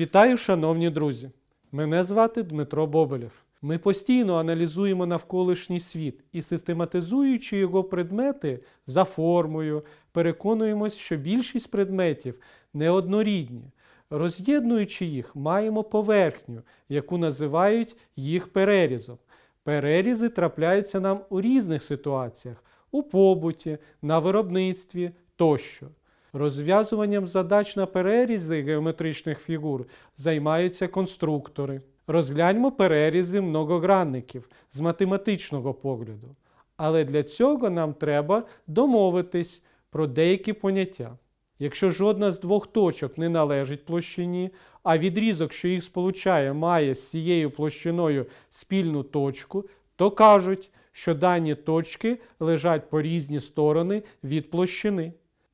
Вітаю, шановні друзі! Мене звати Дмитро Бобелєв. Ми постійно аналізуємо навколишній світ і, систематизуючи його предмети за формою, переконуємось, що більшість предметів неоднорідні. Роз'єднуючи їх, маємо поверхню, яку називають їх перерізом. Перерізи трапляються нам у різних ситуаціях у побуті, на виробництві тощо. Розв'язуванням задач на перерізи геометричних фігур займаються конструктори. Розгляньмо перерізи многогранників з математичного погляду. Але для цього нам треба домовитись про деякі поняття. Якщо жодна з двох точок не належить площині, а відрізок, що їх сполучає, має з цією площиною спільну точку, то кажуть, що дані точки лежать по різні сторони від площини.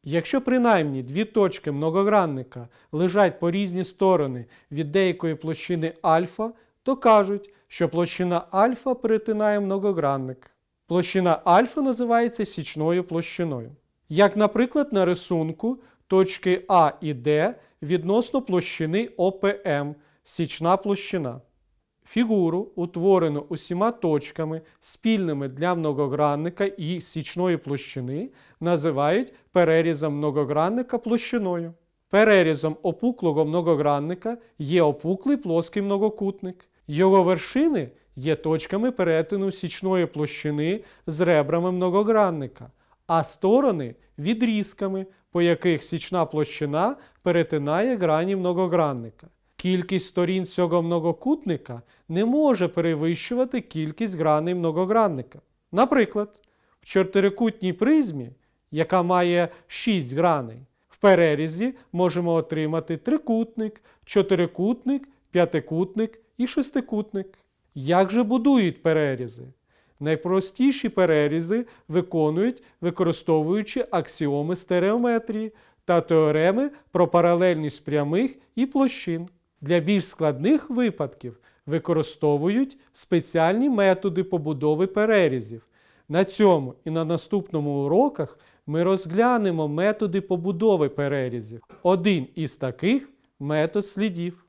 Якщо принаймні дві точки многогранника лежать по різні сторони від деякої площини альфа, то кажуть, що площина альфа перетинає многогранник. Площина альфа називається січною площиною. Як, наприклад, на рисунку точки А і Д відносно площини ОПМ січна площина. Фігуру, утворену усіма точками, спільними для многогранника і січної площини, називають перерізом многогранника площиною. Перерізом опуклого многогранника є опуклий плоский многокутник. Його вершини є точками перетину січної площини з ребрами многогранника, а сторони відрізками, по яких січна площина перетинає грані многогранника. Кількість сторін цього многокутника не може перевищувати кількість граней многогранника. Наприклад, в чотирикутній призмі, яка має 6 граней, в перерізі можемо отримати трикутник, чотирикутник, п'ятикутник і шестикутник. Як же будують перерізи? Найпростіші перерізи виконують, використовуючи аксіоми стереометрії та теореми про паралельність прямих і площин. Для більш складних випадків використовують спеціальні методи побудови перерізів. На цьому і на наступному уроках ми розглянемо методи побудови перерізів. Один із таких метод слідів.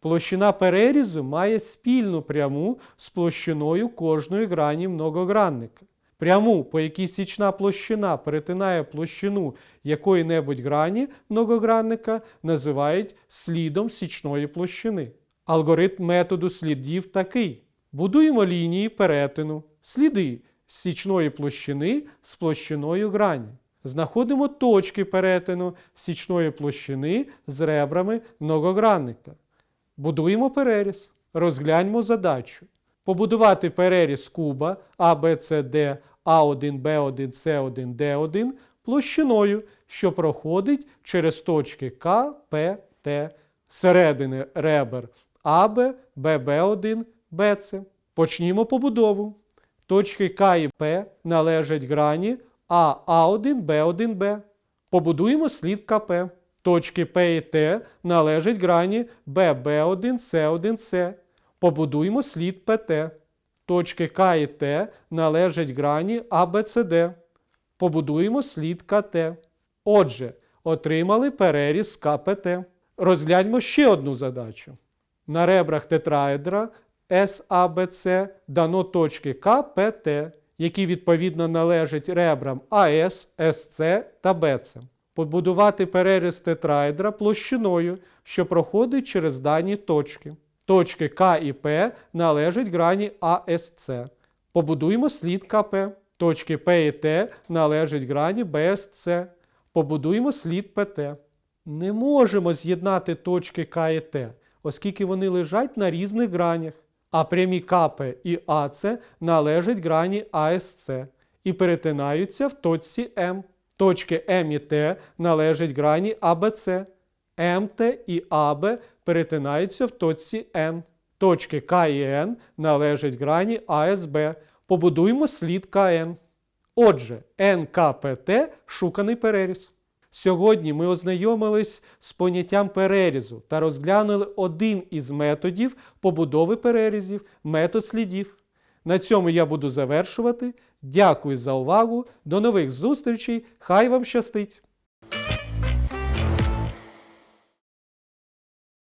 Площина перерізу має спільну пряму з площиною кожної грані многогранника. Пряму, по якій січна площина перетинає площину якої-небудь грані многогранника, називають слідом січної площини. Алгоритм методу слідів такий: будуємо лінії перетину, сліди січної площини з площиною грані. Знаходимо точки перетину січної площини з ребрами многогранника. Будуємо переріз. Розгляньмо задачу. Побудувати переріз куба Д, А1, Б1, С1, Д1 площиною, що проходить через точки К, П, Т, середини ребер АБ, ББ1, БЦ. Почнімо побудову. Точки К і П належать грані А, А1, Б1, Б. Побудуємо слід КП. Точки П і Т належать грані ББ1, С1, С. Побудуємо слід ПТ. Точки К і Т належать грані АБЦД. Побудуємо слід КТ. Отже, отримали переріз КПТ. Розгляньмо ще одну задачу. На ребрах тетраедра САБЦ дано точки К, П, Т, які відповідно належать ребрам АС, СЦ та БЦ. Побудувати переріз тетраедра площиною, що проходить через дані точки. Точки К і П належать грані АСЦ. Побудуємо слід КП. Точки П і Т належать грані БСЦ. Побудуємо слід ПТ. Не можемо з'єднати точки К і Т, оскільки вони лежать на різних гранях. А прямі КП і АЦ належать грані АСЦ і перетинаються в точці М. Точки М і Т належать грані АБЦ. МТ і АБ перетинаються в точці Н. Точки К і Н належать грані АСБ. Побудуємо слід КН. Отже, НКПТ шуканий переріз. Сьогодні ми ознайомились з поняттям перерізу та розглянули один із методів побудови перерізів метод слідів. На цьому я буду завершувати. Дякую за увагу. До нових зустрічей. Хай вам щастить!